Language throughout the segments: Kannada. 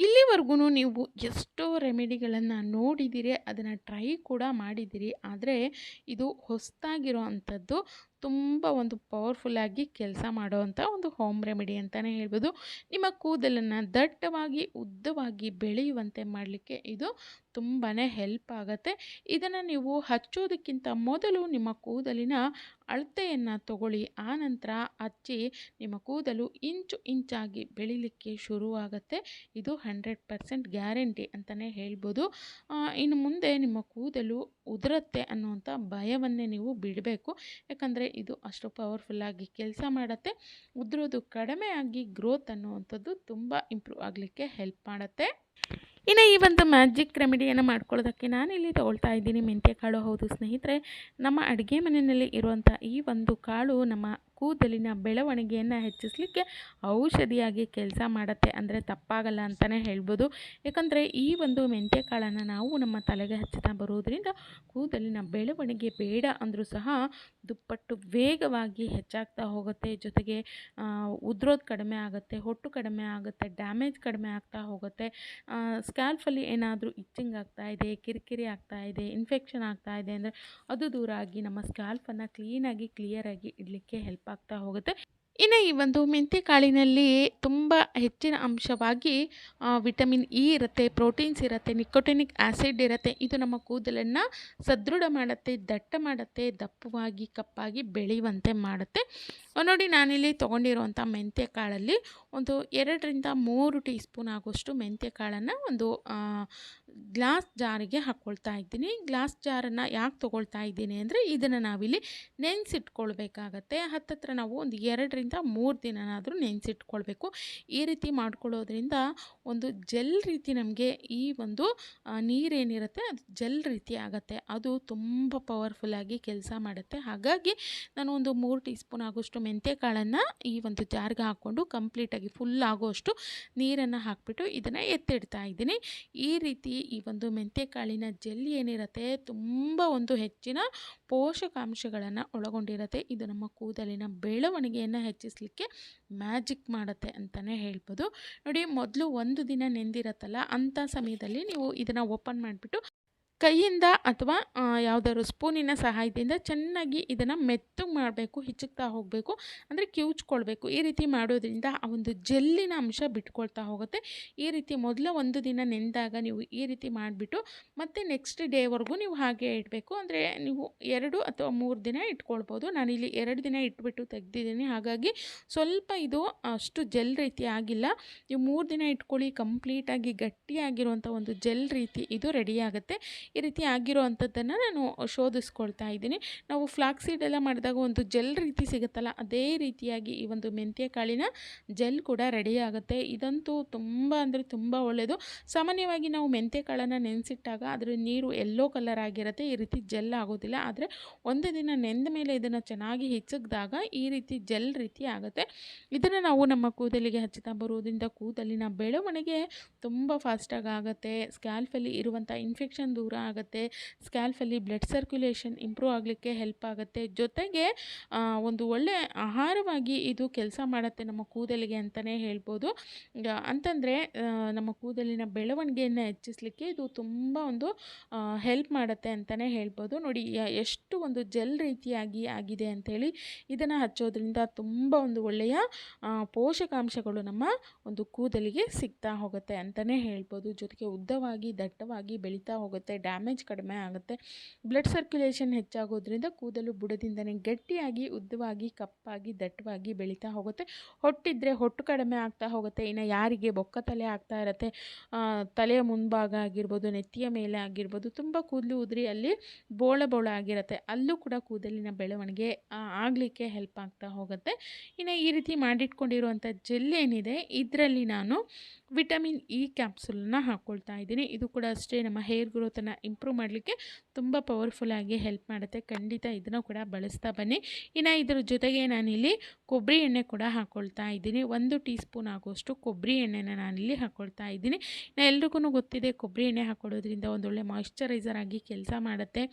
ಇಲ್ಲಿವರೆಗೂ ನೀವು ಎಷ್ಟೋ ರೆಮಿಡಿಗಳನ್ನು ನೋಡಿದ್ದೀರಿ ಅದನ್ನು ಟ್ರೈ ಕೂಡ ಮಾಡಿದ್ದೀರಿ ಆದರೆ ಇದು ಹೊಸದಾಗಿರೋ ಅಂಥದ್ದು ತುಂಬ ಒಂದು ಪವರ್ಫುಲ್ಲಾಗಿ ಕೆಲಸ ಮಾಡುವಂಥ ಒಂದು ಹೋಮ್ ರೆಮಿಡಿ ಅಂತಲೇ ಹೇಳ್ಬೋದು. ನಿಮ್ಮ ಕೂದಲನ್ನು ದಟ್ಟವಾಗಿ, ಉದ್ದವಾಗಿ ಬೆಳೆಯುವಂತೆ ಮಾಡಲಿಕ್ಕೆ ಇದು ತುಂಬಾ ಹೆಲ್ಪ್ ಆಗುತ್ತೆ. ಇದನ್ನು ನೀವು ಹಚ್ಚೋದಕ್ಕಿಂತ ಮೊದಲು ನಿಮ್ಮ ಕೂದಲಿನ ಅಳತೆಯನ್ನು ತಗೊಳ್ಳಿ. ಆನಂತರ ಹಚ್ಚಿ ನಿಮ್ಮ ಕೂದಲು ಇಂಚು ಇಂಚಾಗಿ ಬೆಳಿಲಿಕ್ಕೆ ಶುರುವಾಗುತ್ತೆ. ಇದು ಹಂಡ್ರೆಡ್ ಪರ್ಸೆಂಟ್ ಗ್ಯಾರಂಟಿ ಅಂತಲೇ ಹೇಳ್ಬೋದು. ಇನ್ನು ಮುಂದೆ ನಿಮ್ಮ ಕೂದಲು ಉದುರುತ್ತೆ ಅನ್ನುವಂಥ ಭಯವನ್ನೇ ನೀವು ಬಿಡಬೇಕು. ಯಾಕಂದರೆ ಇದು ಅಷ್ಟು ಪವರ್ಫುಲ್ಲಾಗಿ ಕೆಲಸ ಮಾಡುತ್ತೆ. ಉದುರೋದು ಕಡಿಮೆ ಆಗಿ ಗ್ರೋತ್ ಅನ್ನುವಂಥದ್ದು ತುಂಬ ಇಂಪ್ರೂವ್ ಆಗಲಿಕ್ಕೆ ಹೆಲ್ಪ್ ಮಾಡುತ್ತೆ. ಇನ್ನು ಈ ಒಂದು ಮ್ಯಾಜಿಕ್ ರೆಮಿಡಿಯನ್ನು ಮಾಡ್ಕೊಳ್ಳೋದಕ್ಕೆ ನಾನಿಲ್ಲಿ ತಗೊಳ್ತಾ ಇದ್ದೀನಿ. ಮೆಂತ್ಯ ಕಾಳು ಹೌದು ಸ್ನೇಹಿತರೆ, ನಮ್ಮ ಅಡುಗೆ ಮನೆಯಲ್ಲಿ ಇರುವಂಥ ಈ ಒಂದು ಕಾಳು ನಮ್ಮ ಕೂದಲಿನ ಬೆಳವಣಿಗೆಯನ್ನು ಹೆಚ್ಚಿಸಲಿಕ್ಕೆ ಔಷಧಿಯಾಗಿ ಕೆಲಸ ಮಾಡುತ್ತೆ. ಅಂದರೆ ತಪ್ಪಾಗಲ್ಲ ಅಂತಲೇ ಹೇಳ್ಬೋದು. ಯಾಕಂದರೆ ಈ ಒಂದು ಮೆಂತ್ಯ ಕಾಳನ್ನು ನಾವು ನಮ್ಮ ತಲೆಗೆ ಹಚ್ಚುತ್ತಾ ಬರೋದ್ರಿಂದ ಕೂದಲಿನ ಬೆಳವಣಿಗೆ ಬೇಡ ಅಂದರೂ ಸಹ ದುಪ್ಪಟ್ಟು ವೇಗವಾಗಿ ಹೆಚ್ಚಾಗ್ತಾ ಹೋಗುತ್ತೆ. ಜೊತೆಗೆ ಉದ್ರೋದು ಕಡಿಮೆ ಆಗುತ್ತೆ, ಹೊಟ್ಟು ಕಡಿಮೆ ಆಗುತ್ತೆ, ಡ್ಯಾಮೇಜ್ ಕಡಿಮೆ ಆಗ್ತಾ ಹೋಗುತ್ತೆ. ಸ್ಕ್ಯಾಲ್ಫಲ್ಲಿ ಏನಾದರೂ ಇಚ್ಚಿಂಗ್ ಆಗ್ತಾ ಇದೆ, ಕಿರಿಕಿರಿ ಆಗ್ತಾ ಇದೆ ಇನ್ಫೆಕ್ಷನ್ ಆಗ್ತಾ ಇದೆ ಅಂದರೆ ಅದು ದೂರ ಆಗಿ ನಮ್ಮ ಸ್ಕ್ಯಾಲ್ಫನ್ನು ಕ್ಲೀನಾಗಿ ಕ್ಲಿಯರಾಗಿ ಇಡಲಿಕ್ಕೆ ಹೆಲ್ಪ್ ಆಗ್ತಾ ಹೋಗುತ್ತೆ. ಇನ್ನು ಈ ಒಂದು ಮೆಂತ್ಯ ಕಾಳಿನಲ್ಲಿ ತುಂಬ ಹೆಚ್ಚಿನ ಅಂಶವಾಗಿ ವಿಟಮಿನ್ ಇ ಇರುತ್ತೆ, ಪ್ರೋಟೀನ್ಸ್ ಇರುತ್ತೆ, ನಿಕೋಟಿನಿಕ್ ಆ್ಯಸಿಡ್ ಇರುತ್ತೆ. ಇದು ನಮ್ಮ ಕೂದಲನ್ನು ಸದೃಢ ಮಾಡುತ್ತೆ, ದಟ್ಟ ಮಾಡುತ್ತೆ, ದಪ್ಪವಾಗಿ, ಕಪ್ಪಾಗಿ ಬೆಳೆಯುವಂತೆ ಮಾಡುತ್ತೆ. ನೋಡಿ ನಾನಿಲ್ಲಿ ತೊಗೊಂಡಿರುವಂಥ ಮೆಂತ್ಯ ಕಾಳಲ್ಲಿ ಒಂದು ಎರಡರಿಂದ ಮೂರು ಟೀ ಸ್ಪೂನ್ ಆಗುವಷ್ಟು ಮೆಂತ್ಯ ಕಾಳನ್ನು ಒಂದು ಗ್ಲಾಸ್ ಜಾರಿಗೆ ಹಾಕ್ಕೊಳ್ತಾ ಇದ್ದೀನಿ. ಗ್ಲಾಸ್ ಜಾರನ್ನು ಯಾಕೆ ತೊಗೊಳ್ತಾ ಇದ್ದೀನಿ ಅಂದರೆ ಇದನ್ನು ನಾವಿಲ್ಲಿ ನೆನೆಸಿಟ್ಕೊಳ್ಬೇಕಾಗತ್ತೆ. ಹತ್ತತ್ರ ನಾವು ಒಂದು ಎರಡರಿಂದ ಮೂರು ದಿನನಾದರೂ ನೆನೆಸಿಟ್ಕೊಳ್ಬೇಕು. ಈ ರೀತಿ ಮಾಡ್ಕೊಳ್ಳೋದ್ರಿಂದ ಒಂದು ಜೆಲ್ ರೀತಿ ನಮಗೆ ಈ ಒಂದು ನೀರೇನಿರುತ್ತೆ ಅದು ಜೆಲ್ ರೀತಿ ಆಗುತ್ತೆ. ಅದು ತುಂಬ ಪವರ್ಫುಲ್ಲಾಗಿ ಕೆಲಸ ಮಾಡುತ್ತೆ. ಹಾಗಾಗಿ ನಾನು ಒಂದು ಮೂರು ಟೀ ಸ್ಪೂನ್ ಆಗೋಷ್ಟು ಮೆಂತ್ಯ ಕಾಳನ್ನು ಈ ಒಂದು ಜಾರ್ಗೆ ಹಾಕ್ಕೊಂಡು ಕಂಪ್ಲೀಟಾಗಿ ಫುಲ್ ಆಗೋಷ್ಟು ನೀರನ್ನು ಹಾಕಿಬಿಟ್ಟು ಇದನ್ನು ಎತ್ತಿಡ್ತಾ ಇದ್ದೀನಿ. ಈ ರೀತಿ ಈ ಒಂದು ಮೆಂತ್ಯ ಕಾಳಿನ ಜೆಲ್ ಏನಿರುತ್ತೆ, ತುಂಬ ಒಂದು ಹೆಚ್ಚಿನ ಪೋಷಕಾಂಶಗಳನ್ನು ಒಳಗೊಂಡಿರುತ್ತೆ. ಇದು ನಮ್ಮ ಕೂದಲಿನ ಬೆಳವಣಿಗೆಯನ್ನು ಹೆಚ್ಚಿಸಲಿಕ್ಕೆ ಮ್ಯಾಜಿಕ್ ಮಾಡುತ್ತೆ ಅಂತಲೇ ಹೇಳ್ಬೋದು. ನೋಡಿ, ಮೊದಲು ಒಂದು ದಿನ ನೆಂದಿರತ್ತಲ್ಲ ಅಂಥ ಸಮಯದಲ್ಲಿ ನೀವು ಇದನ್ನು ಓಪನ್ ಮಾಡಿಬಿಟ್ಟು ಕೈಯಿಂದ ಅಥವಾ ಯಾವುದಾದ್ರು ಸ್ಪೂನಿನ ಸಹಾಯದಿಂದ ಚೆನ್ನಾಗಿ ಇದನ್ನು ಮೆತ್ತಗೆ ಮಾಡಬೇಕು ಹಿಚ್ಚುತ್ತಾ ಹೋಗಬೇಕು, ಅಂದರೆ ಕಿವುಚ್ಕೊಳ್ಬೇಕು. ಈ ರೀತಿ ಮಾಡೋದ್ರಿಂದ ಆ ಒಂದು ಜೆಲ್ಲಿನ ಅಂಶ ಬಿಟ್ಕೊಳ್ತಾ ಹೋಗುತ್ತೆ. ಈ ರೀತಿ ಮೊದಲ ಒಂದು ದಿನ ನೆಂದಾಗ ನೀವು ಈ ರೀತಿ ಮಾಡಿಬಿಟ್ಟು, ಮತ್ತು ನೆಕ್ಸ್ಟ್ ಡೇವರೆಗೂ ನೀವು ಹಾಗೆ ಇಡಬೇಕು. ಅಂದರೆ ನೀವು ಎರಡು ಅಥವಾ ಮೂರು ದಿನ ಇಟ್ಕೊಳ್ಬೋದು. ನಾನಿಲ್ಲಿ ಎರಡು ದಿನ ಇಟ್ಬಿಟ್ಟು ತೆಗ್ದಿದ್ದೀನಿ. ಹಾಗಾಗಿ ಸ್ವಲ್ಪ ಇದು ಅಷ್ಟು ಜೆಲ್ ರೀತಿ ಆಗಿಲ್ಲ. ನೀವು ಮೂರು ದಿನ ಇಟ್ಕೊಳ್ಳಿ, ಕಂಪ್ಲೀಟಾಗಿ ಗಟ್ಟಿಯಾಗಿರುವಂಥ ಒಂದು ಜೆಲ್ ರೀತಿ ಇದು ರೆಡಿ ಆಗುತ್ತೆ. ಈ ರೀತಿ ಆಗಿರೋ ಅಂಥದ್ದನ್ನು ನಾನು ಶೋಧಿಸ್ಕೊಳ್ತಾ ಇದ್ದೀನಿ. ನಾವು ಫ್ಲಾಕ್ ಸೀಡ್ ಎಲ್ಲ ಮಾಡಿದಾಗ ಒಂದು ಜೆಲ್ ರೀತಿ ಸಿಗುತ್ತಲ್ಲ, ಅದೇ ರೀತಿಯಾಗಿ ಈ ಒಂದು ಮೆಂತ್ಯ ಕಾಳಿನ ಜೆಲ್ ಕೂಡ ರೆಡಿ ಆಗುತ್ತೆ. ಇದಂತೂ ತುಂಬ ಅಂದರೆ ತುಂಬ ಒಳ್ಳೆಯದು. ಸಾಮಾನ್ಯವಾಗಿ ನಾವು ಮೆಂತ್ಯ ಕಾಳನ್ನು ನೆನೆಸಿಟ್ಟಾಗ ಅದರ ನೀರು ಎಲ್ಲೋ ಕಲರ್ ಆಗಿರುತ್ತೆ, ಈ ರೀತಿ ಜೆಲ್ ಆಗೋದಿಲ್ಲ. ಆದರೆ ಒಂದು ದಿನ ನೆಂದ ಮೇಲೆ ಇದನ್ನು ಚೆನ್ನಾಗಿ ಹೆಚ್ಚಿದಾಗ ಈ ರೀತಿ ಜೆಲ್ ರೀತಿ ಆಗುತ್ತೆ. ಇದನ್ನು ನಾವು ನಮ್ಮ ಕೂದಲಿಗೆ ಹಚ್ಚುತ್ತಾ ಬರುವುದರಿಂದ ಕೂದಲಿನ ಬೆಳವಣಿಗೆ ತುಂಬ ಫಾಸ್ಟಾಗಿ ಆಗುತ್ತೆ. ಸ್ಕ್ಯಾಲ್ಫಲ್ಲಿ ಇರುವಂಥ ಇನ್ಫೆಕ್ಷನ್ ದೂರ ಆಗುತ್ತೆ. ಸ್ಕ್ಯಾಲ್ಫಲ್ಲಿ ಬ್ಲಡ್ ಸರ್ಕ್ಯುಲೇಷನ್ ಇಂಪ್ರೂವ್ ಆಗಲಿಕ್ಕೆ ಹೆಲ್ಪ್ ಆಗುತ್ತೆ. ಜೊತೆಗೆ ಒಂದು ಒಳ್ಳೆ ಆಹಾರವಾಗಿ ಇದು ಕೆಲಸ ಮಾಡುತ್ತೆ ನಮ್ಮ ಕೂದಲಿಗೆ ಅಂತಲೇ ಹೇಳ್ಬೋದು. ಅಂತಂದರೆ ನಮ್ಮ ಕೂದಲಿನ ಬೆಳವಣಿಗೆಯನ್ನು ಹೆಚ್ಚಿಸಲಿಕ್ಕೆ ಇದು ತುಂಬ ಒಂದು ಹೆಲ್ಪ್ ಮಾಡುತ್ತೆ ಅಂತಲೇ ಹೇಳ್ಬೋದು. ನೋಡಿ ಎಷ್ಟು ಒಂದು ಜೆಲ್ ರೀತಿಯಾಗಿ ಆಗಿದೆ ಅಂಥೇಳಿ ಇದನ್ನು ಹಚ್ಚೋದ್ರಿಂದ ತುಂಬ ಒಂದು ಒಳ್ಳೆಯ ಪೋಷಕಾಂಶಗಳು ನಮ್ಮ ಒಂದು ಕೂದಲಿಗೆ ಸಿಗ್ತಾ ಹೋಗುತ್ತೆ ಅಂತಲೇ ಹೇಳ್ಬೋದು. ಜೊತೆಗೆ ಉದ್ದವಾಗಿ, ದಟ್ಟವಾಗಿ ಬೆಳೀತಾ ಹೋಗುತ್ತೆ ಡ್ಯಾಮೇಜ್ ಕಡಿಮೆ ಆಗುತ್ತೆ. ಬ್ಲಡ್ ಸರ್ಕ್ಯುಲೇಷನ್ ಹೆಚ್ಚಾಗೋದ್ರಿಂದ ಕೂದಲು ಬುಡದಿಂದನೇ ಗಟ್ಟಿಯಾಗಿ, ಉದ್ದವಾಗಿ, ಕಪ್ಪಾಗಿ, ದಟ್ಟವಾಗಿ ಬೆಳೀತಾ ಹೋಗುತ್ತೆ. ಹೊಟ್ಟಿದ್ರೆ ಹೊಟ್ಟು ಕಡಿಮೆ ಆಗ್ತಾ ಹೋಗುತ್ತೆ. ಇನ್ನು ಯಾರಿಗೆ ಬೊಕ್ಕ ತಲೆ ಆಗ್ತಾ ಇರುತ್ತೆ ತಲೆಯ ಮುಂಭಾಗ ಆಗಿರ್ಬೋದು, ನೆತ್ತಿಯ ಮೇಲೆ ಆಗಿರ್ಬೋದು, ತುಂಬ ಕೂದಲು ಉದುರಿ ಅಲ್ಲಿ ಬೋಳ ಬೋಳ ಆಗಿರುತ್ತೆ. ಅಲ್ಲೂ ಕೂಡ ಕೂದಲಿನ ಬೆಳವಣಿಗೆ ಆಗಲಿಕ್ಕೆ ಹೆಲ್ಪ್ ಆಗ್ತಾ ಹೋಗುತ್ತೆ. ಇನ್ನು ಈ ರೀತಿ ಮಾಡಿಟ್ಕೊಂಡಿರುವಂಥ ಜೆಲ್ ಏನಿದೆ, ಇದರಲ್ಲಿ ನಾನು ವಿಟಮಿನ್ ಇ ಕ್ಯಾಪ್ಸುಲನ್ನ ಹಾಕ್ಕೊಳ್ತಾ ಇದ್ದೀನಿ. ಇದು ಕೂಡ ಅಷ್ಟೇ ನಮ್ಮ ಹೇರ್ ಗ್ರೋತನ್ನು ಇಂಪ್ರೂವ್ ಮಾಡಲಿಕ್ಕೆ ತುಂಬ ಪವರ್ಫುಲ್ಲಾಗಿ ಹೆಲ್ಪ್ ಮಾಡುತ್ತೆ. ಖಂಡಿತ ಇದನ್ನು ಕೂಡ ಬಳಸ್ತಾ ಬನ್ನಿ. ಇನ್ನು ಇದರ ಜೊತೆಗೆ ನಾನಿಲ್ಲಿ ಕೊಬ್ಬರಿ ಎಣ್ಣೆ ಕೂಡ ಹಾಕ್ಕೊಳ್ತಾ ಇದ್ದೀನಿ. ಒಂದು ಟೀ ಸ್ಪೂನ್ ಆಗುವಷ್ಟು ಕೊಬ್ಬರಿ ಎಣ್ಣೆನ ನಾನಿಲ್ಲಿ ಹಾಕ್ಕೊಳ್ತಾ ಇದ್ದೀನಿ. ಎಲ್ರಿಗೂ ಗೊತ್ತಿದೆ, ಕೊಬ್ಬರಿ ಎಣ್ಣೆ ಹಾಕ್ಕೊಳ್ಳೋದ್ರಿಂದ ಒಂದೊಳ್ಳೆ ಮಾಯಿಶ್ಚರೈಸರ್ ಆಗಿ ಕೆಲಸ ಮಾಡುತ್ತೆ.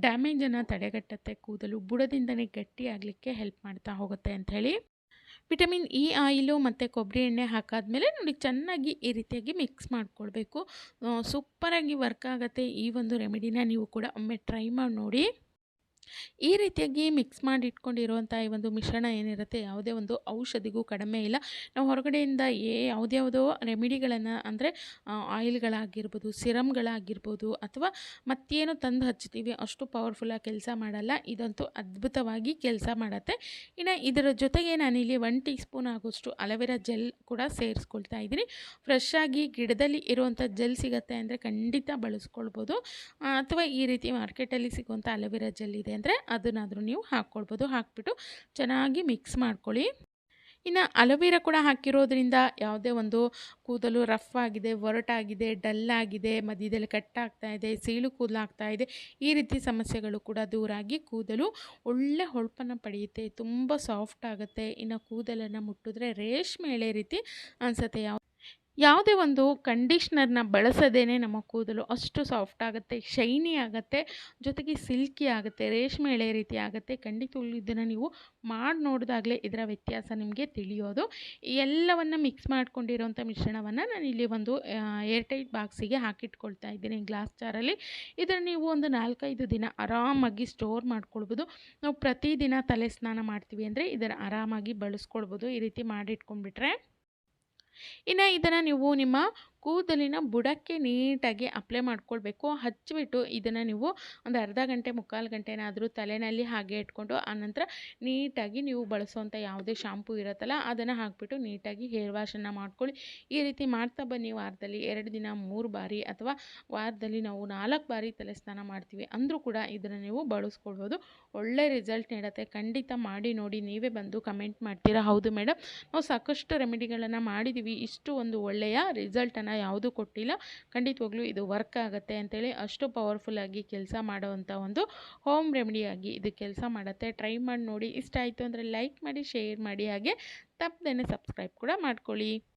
ಡ್ಯಾಮೇಜನ್ನು ತಡೆಗಟ್ಟುತ್ತೆ, ಕೂದಲು ಬುಡದಿಂದನೇ ಗಟ್ಟಿ ಆಗಲಿಕ್ಕೆ ಹೆಲ್ಪ್ ಮಾಡ್ತಾ ಹೋಗುತ್ತೆ ಅಂಥೇಳಿ ವಿಟಮಿನ್ ಇ, ಆಯಿಲು ಮತ್ತು ಕೊಬ್ಬರಿ ಎಣ್ಣೆ ಹಾಕಾದ್ಮೇಲೆ ನೋಡಿ ಚೆನ್ನಾಗಿ ಈ ರೀತಿಯಾಗಿ ಮಿಕ್ಸ್ ಮಾಡಿಕೊಳ್ಬೇಕು. ಸೂಪರಾಗಿ ವರ್ಕ್ ಆಗುತ್ತೆ ಈ ಒಂದು ರೆಮಿಡಿನ ನೀವು ಕೂಡ ಒಮ್ಮೆ ಟ್ರೈ ಮಾಡಿ ನೋಡಿ. ಈ ರೀತಿಯಾಗಿ ಮಿಕ್ಸ್ ಮಾಡಿ ಇಟ್ಕೊಂಡಿರುವಂಥ ಈ ಒಂದು ಮಿಶ್ರಣ ಏನಿರುತ್ತೆ, ಯಾವುದೇ ಒಂದು ಔಷಧಿಗೂ ಕಡಿಮೆ ಇಲ್ಲ. ನಾವು ಹೊರಗಡೆಯಿಂದ ಏ ಯಾವುದ್ಯಾವುದೋ ರೆಮಿಡಿಗಳನ್ನು ಅಂದರೆ ಆಯಿಲ್ಗಳಾಗಿರ್ಬೋದು, ಸಿರಮ್ಗಳಾಗಿರ್ಬೋದು ಅಥವಾ ಮತ್ತೇನು ತಂದು ಹಚ್ತೀವಿ ಅಷ್ಟು ಪವರ್ಫುಲ್ಲಾಗಿ ಕೆಲಸ ಮಾಡಲ್ಲ, ಇದಂತೂ ಅದ್ಭುತವಾಗಿ ಕೆಲಸ ಮಾಡುತ್ತೆ. ಇನ್ನು ಇದರ ಜೊತೆಗೆ ನಾನಿಲ್ಲಿ ಒನ್ ಟೀ ಸ್ಪೂನ್ ಆಗೋಷ್ಟು ಅಲವೆರಾ ಜೆಲ್ ಕೂಡ ಸೇರಿಸ್ಕೊಳ್ತಾ ಇದ್ದೀನಿ. ಫ್ರೆಶ್ ಆಗಿ ಗಿಡದಲ್ಲಿ ಇರುವಂಥ ಜೆಲ್ ಸಿಗುತ್ತೆ ಅಂದರೆ ಖಂಡಿತ ಬಳಸ್ಕೊಳ್ಬೋದು. ಅಥವಾ ಈ ರೀತಿ ಮಾರ್ಕೆಟಲ್ಲಿ ಸಿಗುವಂಥ ಅಲವೆರಾ ಜೆಲ್ ಇದೆ ಅಂದರೆ ಅದನ್ನಾದರೂ ನೀವು ಹಾಕ್ಕೊಳ್ಬೋದು. ಹಾಕ್ಬಿಟ್ಟು ಚೆನ್ನಾಗಿ ಮಿಕ್ಸ್ ಮಾಡ್ಕೊಳ್ಳಿ. ಇನ್ನು ಅಲೋವೆರಾ ಕೂಡ ಹಾಕಿರೋದ್ರಿಂದ ಯಾವುದೇ ಒಂದು ಕೂದಲು ರಫ್ ಆಗಿದೆ, ಒರಟಾಗಿದೆ ಡಲ್ ಆಗಿದೆ, ಮಧ್ಯದಲ್ಲಿ ಕಟ್ಟಾಗ್ತಾ ಇದೆ, ಸೀಳು ಕೂದಲಾಗ್ತಾ ಇದೆ, ಈ ರೀತಿ ಸಮಸ್ಯೆಗಳು ಕೂಡ ದೂರಾಗಿ ಕೂದಲು ಒಳ್ಳೆ ಹೊಳಪನ್ನು ಪಡೆಯುತ್ತೆ, ತುಂಬ ಸಾಫ್ಟ್ ಆಗುತ್ತೆ. ಇನ್ನು ಕೂದಲನ್ನು ಮುಟ್ಟಿದ್ರೆ ರೇಷ್ಮೆ ಎಳೆ ರೀತಿ ಅನಿಸುತ್ತೆ. ಯಾವ ಯಾವುದೇ ಒಂದು ಕಂಡೀಷ್ನರ್ನ ಬಳಸದೇ ನಮ್ಮ ಕೂದಲು ಅಷ್ಟು ಸಾಫ್ಟ್ ಆಗುತ್ತೆ, ಶೈನಿ ಆಗುತ್ತೆ, ಜೊತೆಗೆ ಸಿಲ್ಕಿ ಆಗುತ್ತೆ, ರೇಷ್ಮೆ ಎಳೆ ರೀತಿ ಆಗುತ್ತೆ. ಖಂಡಿತ ಇದನ್ನು ನೀವು ಮಾಡಿ ನೋಡಿದಾಗಲೇ ಇದರ ವ್ಯತ್ಯಾಸ ನಿಮಗೆ ತಿಳಿಯೋದು. ಎಲ್ಲವನ್ನು ಮಿಕ್ಸ್ ಮಾಡ್ಕೊಂಡಿರೋಂಥ ಮಿಶ್ರಣವನ್ನು ನಾನು ಇಲ್ಲಿ ಒಂದು ಏರ್ಟೈಟ್ ಬಾಕ್ಸಿಗೆ ಹಾಕಿಟ್ಕೊಳ್ತಾ ಇದ್ದೀನಿ ಗ್ಲಾಸ್ ಚಾರಲ್ಲಿ ಇದನ್ನು ನೀವು ಒಂದು ನಾಲ್ಕೈದು ದಿನ ಆರಾಮಾಗಿ ಸ್ಟೋರ್ ಮಾಡ್ಕೊಳ್ಬೋದು. ನಾವು ಪ್ರತಿದಿನ ತಲೆ ಸ್ನಾನ ಮಾಡ್ತೀವಿ ಅಂದರೆ ಇದನ್ನು ಆರಾಮಾಗಿ ಬಳಸ್ಕೊಳ್ಬೋದು. ಈ ರೀತಿ ಮಾಡಿಟ್ಕೊಂಡ್ಬಿಟ್ರೆ ಇನ್ನು ಇದನ್ನು ನೀವು ನಿಮ್ಮ ಕೂದಲಿನ ಬುಡಕ್ಕೆ ನೀಟಾಗಿ ಅಪ್ಲೈ ಮಾಡ್ಕೊಳ್ಬೇಕು. ಹಚ್ಚಿಬಿಟ್ಟು ಇದನ್ನು ನೀವು ಒಂದು ಅರ್ಧ ಗಂಟೆ, ಮುಕ್ಕಾಲು ಗಂಟೆನಾದರೂ ತಲೆಯಲ್ಲಿ ಹಾಗೆ ಇಟ್ಕೊಂಡು, ಆನಂತರ ನೀಟಾಗಿ ನೀವು ಬಳಸುವಂಥ ಯಾವುದೇ ಶಾಂಪು ಇರುತ್ತಲ್ಲ, ಅದನ್ನು ಹಾಕಿಬಿಟ್ಟು ನೀಟಾಗಿ ಹೇರ್ ವಾಶನ್ನು ಮಾಡ್ಕೊಳ್ಳಿ. ಈ ರೀತಿ ಮಾಡ್ತಾ ಬನ್ನಿ. ವಾರದಲ್ಲಿ ಎರಡು ದಿನ, ಮೂರು ಬಾರಿ ಅಥವಾ ವಾರದಲ್ಲಿ ನಾವು ನಾಲ್ಕು ಬಾರಿ ತಲೆ ಸ್ನಾನ ಮಾಡ್ತೀವಿ ಅಂದರೂ ಕೂಡ ಇದನ್ನು ನೀವು ಬಳಸ್ಕೊಳ್ಬೋದು. ಒಳ್ಳೆ ರಿಸಲ್ಟ್ ನೀಡುತ್ತೆ. ಖಂಡಿತ ಮಾಡಿ ನೋಡಿ. ನೀವೇ ಬಂದು ಕಮೆಂಟ್ ಮಾಡ್ತೀರಾ? ಹೌದು ಮೇಡಮ್ ನಾವು ಸಾಕಷ್ಟು ರೆಮಿಡಿಗಳನ್ನು ಮಾಡಿದ್ದೀವಿ ಇಷ್ಟು ಒಂದು ಒಳ್ಳೆಯ ರಿಸಲ್ಟನ್ನು ಯಾವುದೂ ಕೊಟ್ಟಿಲ್ಲ. ಖಂಡಿತವಾಗ್ಲೂ ಇದು ವರ್ಕ್ ಆಗುತ್ತೆ ಅಂತೇಳಿ ಅಷ್ಟು ಪವರ್ಫುಲ್ಲಾಗಿ ಕೆಲಸ ಮಾಡೋವಂಥ ಒಂದು ಹೋಮ್ ರೆಮಿಡಿಯಾಗಿ ಇದು ಕೆಲಸ ಮಾಡುತ್ತೆ. ಟ್ರೈ ಮಾಡಿ ನೋಡಿ. ಇಷ್ಟ ಆಯಿತು ಅಂದರೆ ಲೈಕ್ ಮಾಡಿ ಶೇರ್ ಮಾಡಿ. ಹಾಗೆ ತಪ್ಪದೇ ಸಬ್ಸ್ಕ್ರೈಬ್ ಕೂಡ ಮಾಡ್ಕೊಳ್ಳಿ.